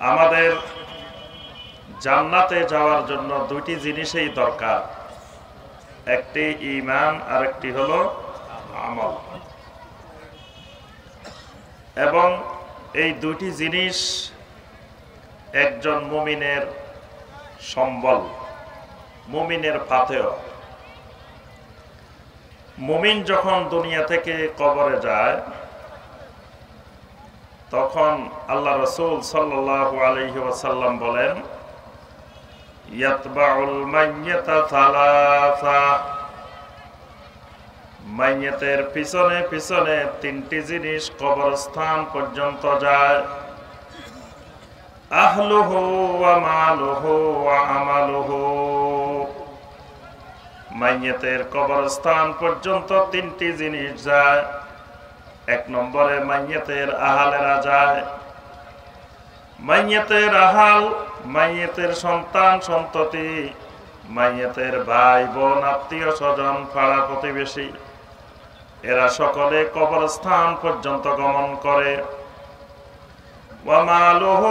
আমাদের জান্নাতে যাওয়ার জন্য দুইটি জিনিসই দরকার। একটি ইমান আর একটি হলো আমল। এবং এই দুটি জিনিস একজন মুমিনের সম্বল, মুমিনের পাথেয়। মুমিন যখন দুনিয়া থেকে কবরে যায় তখন আল্লাহ রসুল সাল্লাহ আলহি ওয়াসাল্লাম বলেন, ইয়াতবাউল মাইয়াতা পিছনে পিছনে তিনটি জিনিস কবরস্থান পর্যন্ত যায়। আহলুহু ওয়া মালুহু ওয়া আমালুহু। মাইয়াতের কবরস্থান পর্যন্ত তিনটি জিনিস যায়। এক নম্বরে মাইয়েতের আহালেরা যায়। মাইয়েতের আহাল, মাইয়াতের সন্তান, সন্ততি, মাইয়াতের ভাই, বোন, আত্মীয়, স্বজন, পাড়া প্রতিবেশী, এরা সকলে কবরস্থান পর্যন্ত গমন করে। ওয়ামালুহ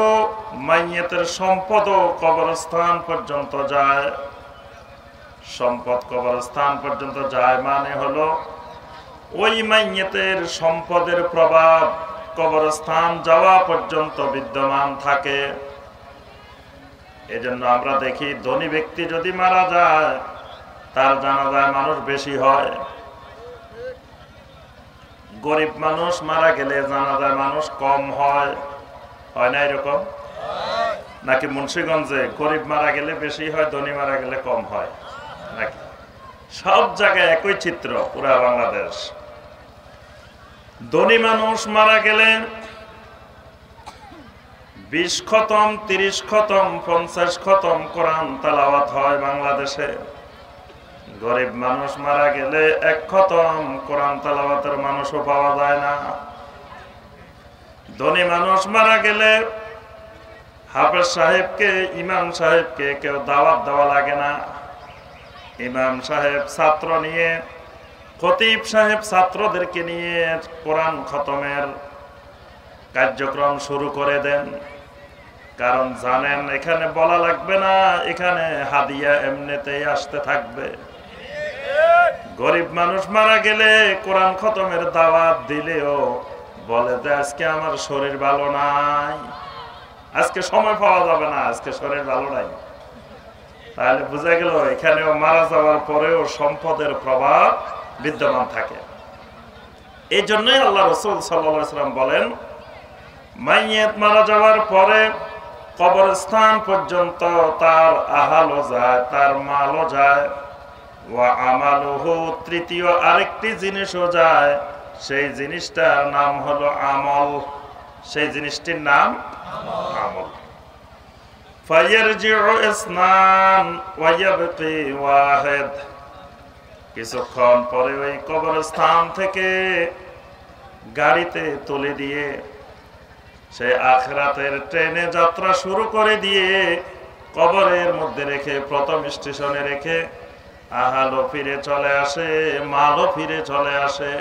মাইয়াতের সম্পদও কবরস্থান পর্যন্ত যায়। সম্পদ কবরস্থান পর্যন্ত যায় মানে হলো ওই মাইয়েতের সম্পদের প্রভাব কবরস্থান যাওয়া পর্যন্ত বিদ্যমান থাকে। এজন্য আমরা দেখি ধনী ব্যক্তি যদি মারা যায়, তার জানা যায় মানুষ বেশি হয়। গরিব মানুষ মারা গেলে জানা যায় মানুষ কম হয়। হয় না এরকম? নাকি মুন্সীগঞ্জে গরিব মারা গেলে বেশি হয়, ধনী মারা গেলে কম হয়? নাকি? সব জায়গায় একই চিত্র, পুরা বাংলাদেশ। ধনী মানুষ মারা গেলে বিশ খতম, তিরিশ খতম, পঞ্চাশ খতম কোরআন তালাওয়াত হয় বাংলাদেশে। গরিব মানুষ মারা গেলে এক খতম, কোরআন তালাওয়াতের মানুষও পাওয়া যায় না। ধনী মানুষ মারা গেলে হাফেজ সাহেবকে, ইমাম সাহেবকে কেউ দাওয়াত দেওয়া লাগে না। ইমাম সাহেব ছাত্র নিয়ে, খতিব সাহেব ছাত্রদেরকে নিয়ে কোরআন খতমের কার্যক্রম শুরু করে দেন। কারণ জানেন, এখানে বলা লাগবে না, এখানে হাদিয়া এমনিতেই আসতে থাকবে। গরিব মানুষ মারা গেলে কোরআন খতমের দাওয়াত দিলেও বলে যে, আজকে আমার শরীর ভালো নাই, আজকে সময় পাওয়া যাবে না, আজকে শরীর ভালো নাই। তাহলে বোঝা গেল এখানেও মারা যাওয়ার পরেও সম্পদের প্রভাব বিদ্যমান থাকে। এই জন্যই আল্লাহ রসুল সাল্লাম বলেন, মাইয়েত মারা যাওয়ার পরে কবরস্থান পর্যন্ত তার আহালও যায়, তার মালও যায় ও আমালহু তৃতীয় আরেকটি জিনিসও যায়। সেই জিনিসটার নাম হলো আমল। সেই জিনিসটির নাম আমল। কিছুক্ষণ পরে ওই কবরস্থান থেকে গাড়িতে তুলে দিয়ে সে আখরাতের ট্রেনে যাত্রা শুরু করে দিয়ে কবরের মধ্যে রেখে প্রথম স্টেশনে রেখে আহালো ফিরে চলে আসে, মালও ফিরে চলে আসে।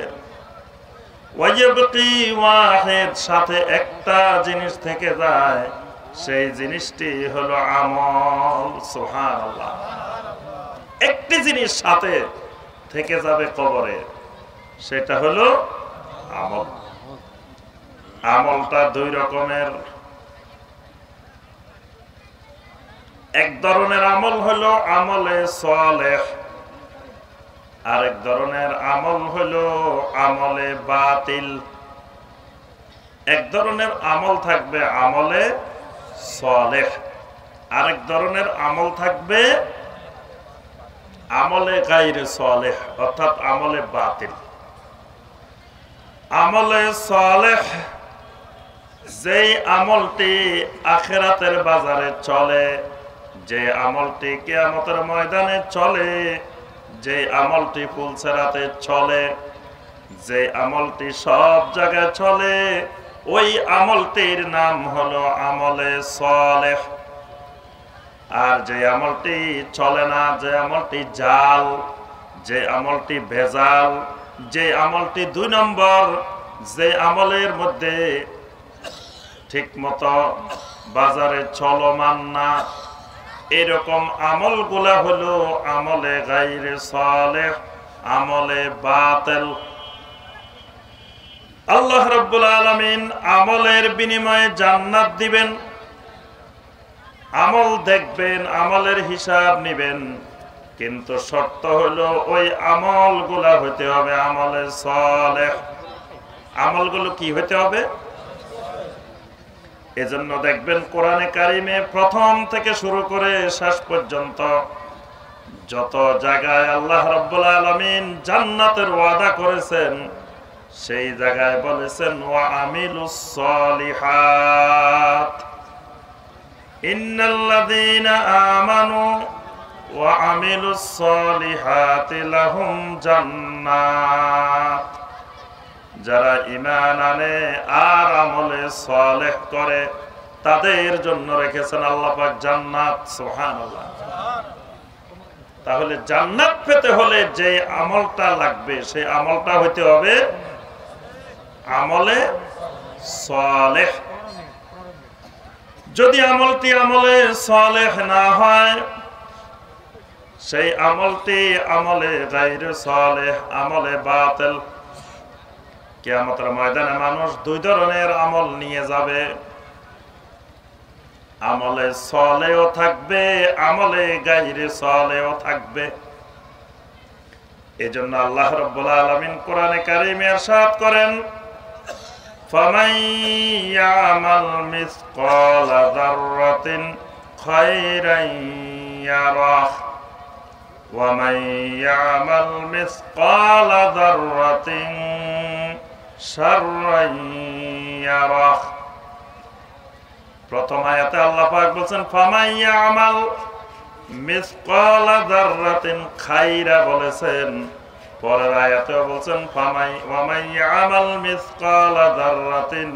ওয়াইয়াবকি ওয়াহিদ সাথে একটা জিনিস থেকে যায় সেই জিনিসটি হলো আমল, সুবহানাল্লাহ। একটি জিনিস সাথে থেকে যাবে কবরে, সেটা হলো আমল। আমলটা দুই রকমের। এক ধরনের আমল হলো আমলে সলেহ, আরেক ধরনের আমল হলো আমলে বাতিল। এক ধরনের আমল থাকবে আমলে সলেহ। আরেক ধরনের আমল থাকবে আমলে গাইরে সলেহ, অর্থাৎ আমলে বাতিল। আমলে সলেহ, যেই আমলটি আখেরাতের বাজারে চলে, যে আমলটি কেয়ামতের ময়দানে চলে, যে আমলটি ফুলসেরাতে চলে, যে আমলটি সব জায়গায় চলে ওই আমলটির নাম হলো আমলে সলেহ। আর যে আমলটি চলে না, যে আমলটি জাল, যে আমলটি ভেজাল, যে আমলটি দুই নম্বর, যে আমলের মধ্যে ঠিক মতো বাজারে চলমান না, এরকম আমলগুলা হলো আমলে গাইরে সালে আমলে বাতেল। আল্লাহ রব্বুল আলমিন আমলের বিনিময়ে জান্নাত দিবেন। আমল দেখবেন, আমলের হিসাব নিবেন। কিন্তু শর্ত হলো ওই আমলগুলা হইতে হবে আমলে সলে আমলগুলো কি হইতে হবে? এজন্য দেখবেন কোরআনে কারিমে প্রথম থেকে শুরু করে শেষ পর্যন্ত যত জায়গায় আল্লাহ রব্বুল আলমিন জান্নাতের ওয়াদা করেছেন সেই জায়গায় বলেছেন, ওয়া আমানু ওয়া জান্নাত। যারা ইমান আনে আর আমলে সলেহ করে, তাদের জন্য রেখেছেন আল্লাহ জান্নাত তাহলে জান্নাত পেতে হলে যে আমলটা লাগবে, সেই আমলটা হইতে হবে আমলে সালেহ। যদি আমলটি আমলে সালেহ না হয়, সেই আমলটি আমলে গাইর সালেহ, আমলে বাতেল। কেয়ামতের ময়দানে মানুষ দুই ধরনের আমল নিয়ে যাবে। আমলে সলেও থাকবে, আমলে গাইরে সলেও থাকবে। এজন্য আল্লাহ রব্বুল আলমিন কোরআনে কারিমে সাত করেন فمن يعمل مثقال ذرة خيرا يره ومن يعمل مثقال ذرة شرا يره প্রথম আয়াতে আল্লাহ পাক বলছেন ফামাইয়া আমাল মিসকালা যাররাতিন খাইরা বলেছেন পরের আয়াতেও বলছেন, ফামাই ওয়ামাইয়া আমাল মিসকালা যাররাতিন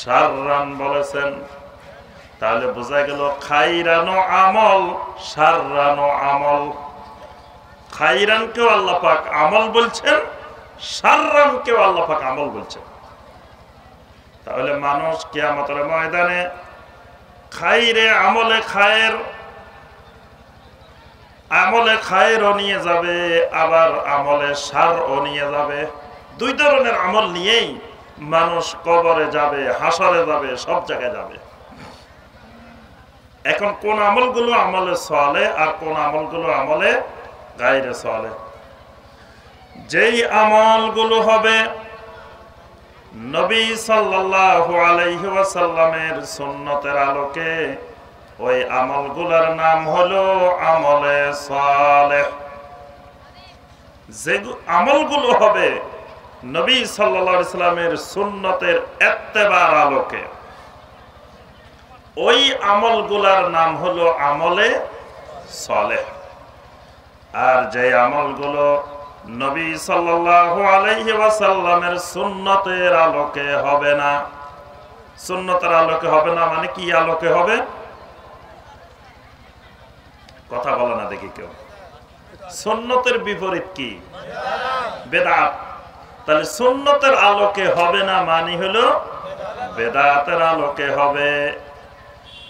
শাররান বলেছেন। তাহলে বোঝা গেল, খাইরানো আমল সাররানো আমল। খাইরানকেও আল্লাহ পাক আমল বলছেন সাররানকেও আল্লাহ পাক আমল বলছেন। তাহলে মানুষ কিয়ামতের ময়দানে খাইরে আমলে খায়ের আমলে খায়েরও নিয়ে যাবে, আবার আমলে সারও নিয়ে যাবে। দুই ধরনের আমল নিয়েই মানুষ কবরে যাবে হাসরে যাবে, সব জায়গায় যাবে। এখন কোন আমলগুলো আমলে চলে আর কোন আমলগুলো আমলে গাইরে চলে যেই আমলগুলো হবে নবী সাল্লাল্লাহু আলাইহি ওয়াসাল্লামের সুন্নতের আলোকে ওই আমলগুলোর নাম হলো আমলে সালেহ। যে আমলগুলো হবে নবী সাল্লাল্লাহু আলাইহি সাল্লামের সুন্নতের এত্তেবার আলোকে। ওই আমলগুলার নাম হলো আমলে সালেহ। আর যে আমলগুলো নবী ওয়াসাল্লামের সুন্নতের আলোকে হবে না। সুন্নতের আলোকে হবে না মানে কি আলোকে হবে? কথা বলে না দেখি কেউ। সুন্নতের বিপরীত কি? বেদাত। তাহলে সুন্নতের আলোকে হবে না মানে হলো বেদাতের আলোকে হবে।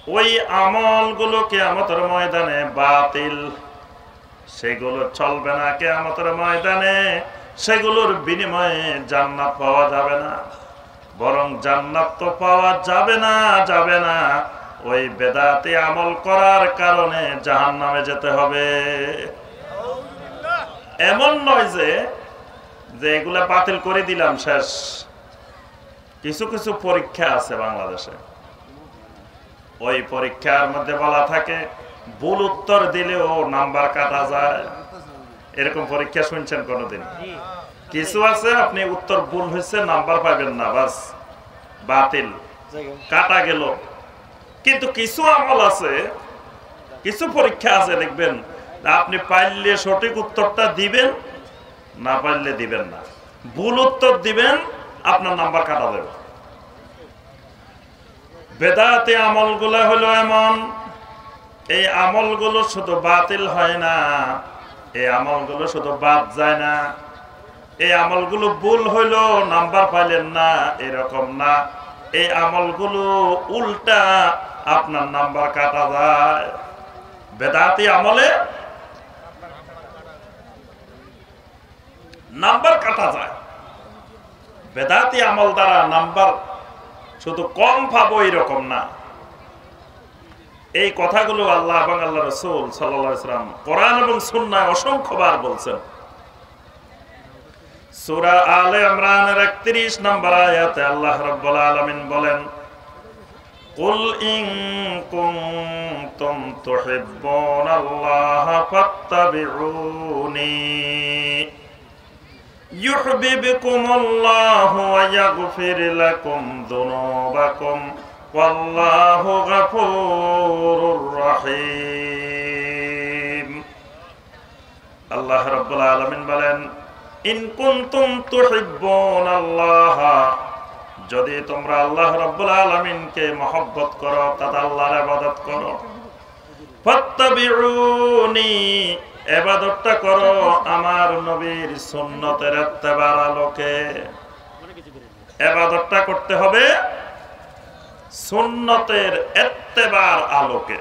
ওই আমলগুলো কেয়ামতের ময়দানে বাতিল। সেগুলো চলবে না কেয়ামতের ময়দানে। সেগুলোর বিনিময়ে জান্নাত পাওয়া যাবে না। বরং জান্নাত তো পাওয়া যাবে না যাবে না। ওই বেদাতে আমল করার কারণে জাহান নামে যেতে হবে। এমন নয় যে যে এগুলা বাতিল করে দিলাম শেষ। কিছু কিছু পরীক্ষা আছে বাংলাদেশে। ওই পরীক্ষার মধ্যে বলা থাকে ভুল উত্তর দিলেও নাম্বার কাটা যায়। এরকম পরীক্ষা শুনছেন কোনোদিন? কিছু আছে আপনি উত্তর ভুল হয়েছে নাম্বার পাবেন না বাস। বাতিল। কাটা গেল। কিন্তু কিছু আমল আছে, কিছু পরীক্ষা আছে, দেখবেন আপনি পাইলে সঠিক উত্তরটা দিবেন, না পারলে দিবেন না। ভুল উত্তর দিবেন, আপনার নাম্বার কাটা দেবে। বেদাতে আমলগুলো হলো এমন, এই আমলগুলো শুধু বাতিল হয় না, এই আমলগুলো শুধু বাদ যায় না। এই আমলগুলো ভুল হইল, নাম্বার পাইলেন না, এরকম না। এই আমলগুলো উল্টা আপনার নাম্বার কাটা যায়। বেদাতি আমলে নাম্বার কাটা যায়। বেদাতি আমল দ্বারা নাম্বার শুধু কম পাবো এরকম না। এই কথাগুলো আল্লাহ এবং আল্লাহ রসুল সাল্লাম কোরআন এবং সুন্নায় অসংখ্যবার বলছেন। সুরা আলে ইমরানের 31 নম্বর আয়াতে আল্লাহ রাব্বুল আলামিন বলেন قل إن كنتم تحبون الله فاتبعوني. يحببكم الله ويغفر لكم ذنوبكم والله غفور رحيم. الله رب العالمين بلن إن كنتم تحبون الله যদি তোমরা আল্লাহ রাব্বুল আলামিনকে মহব্বত করো তথা আল্লাহর ইবাদত করো। ইবাদতটা করো আমার নবীর সুন্নতের ইত্তেবার আলোকে। ইবাদতটা করতে হবে সুন্নতের ইত্তেবার আলোকে।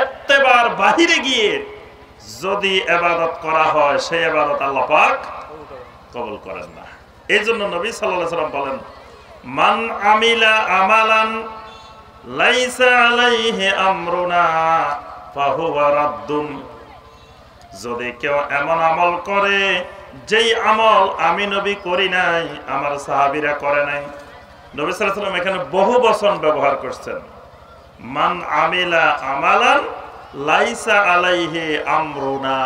ইত্তেবার বাহিরে গিয়ে যদি এবাদত করা হয়, সেই এবাদত আল্লাহ পাক কবুল করেন না। এই জন্য নবী সাল্লাল্লাহু সাল্লাম বলেন, মান আমিলা আমালান লাইসা যদি কেউ এমন আমল করে, যেই আমল আমি নবী করি নাই, আমার সাহাবিরা করে নাই। নবী সাল্লাম এখানে বহু বচন ব্যবহার করছেন। মান আমিলা আমালান লাইসা আলাইহে আমরুনা।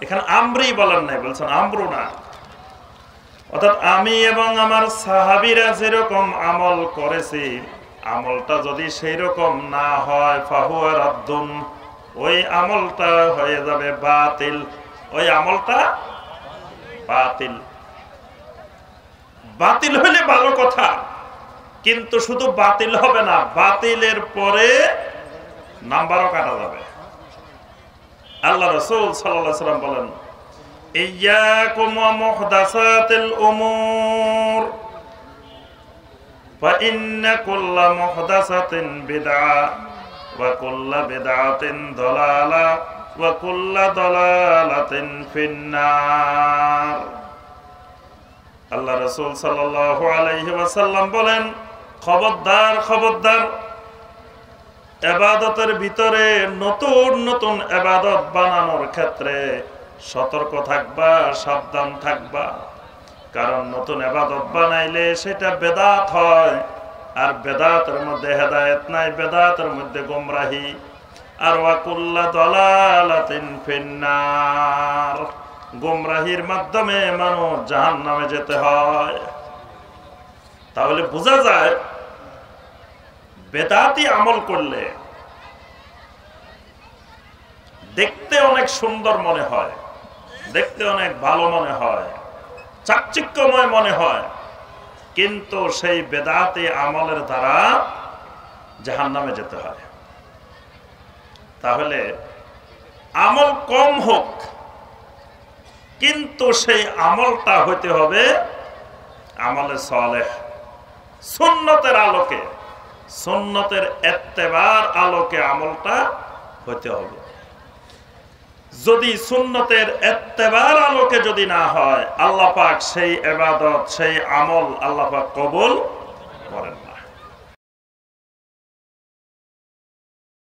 এখানে আমরি বলেন নাই, বলছেন আমরুনা। অর্থাৎ আমি এবং আমার সাহাবিরা যেরকম আমল করেছি, আমলটা যদি সেই রকম না হয়, ফাহুয়া রাদ্দুন, ওই আমলটা হয়ে যাবে বাতিল। ওই আমলটা বাতিল। বাতিল হলে ভালো কথা, কিন্তু শুধু বাতিল হবে না, বাতিলের পরে নাম্বারও কাটা যাবে। আল্লাহ রসুল সাল্লাম বলেন ইয়াকুম মুহদাসাতিল উমুর فإن كل محدثة بدعة وكل بدعة ضلالة وكل ضلالة في النار আল্লাহ রসুল সাল্লাহ আলাইহি ওয়াসাল্লাম বলেন খবরদার খবরদার এবাদতের ভিতরে নতুন নতুন এবাদত বানানোর ক্ষেত্রে সতর্ক থাকবা, সাবধান থাকবা। কারণ নতুন এবাদত বানাইলে সেটা বেদাত হয়। আর বেদাতের মধ্যে হেদায়ত নাই, বেদাতের মধ্যে গোমরাহি। আর ওয়াকুল্লা দলালাতিন ফিন্নার। গোমরাহির মাধ্যমে মানুষ জাহান নামে যেতে হয়। তাহলে বোঝা যায়, বেদাতি আমল করলে দেখতে অনেক সুন্দর মনে হয়। দেখতে অনেক ভালো মনে হয়, চাকচিক্যময় মনে হয়, কিন্তু সেই বেদাতে আমলের দ্বারা জাহান নামে যেতে হয়। তাহলে আমল কম হোক, কিন্তু সেই আমলটা হইতে হবে আমলে সলে সুন্নতের আলোকে, সুন্নতের এত্তেবার আলোকে আমলটা হইতে হবে। যদি সুন্নতের এত্তেবার আলোকে যদি না হয়, আল্লাহ পাক সেই এবাদত, সেই আমল আল্লাহ পাক কবুল করেন।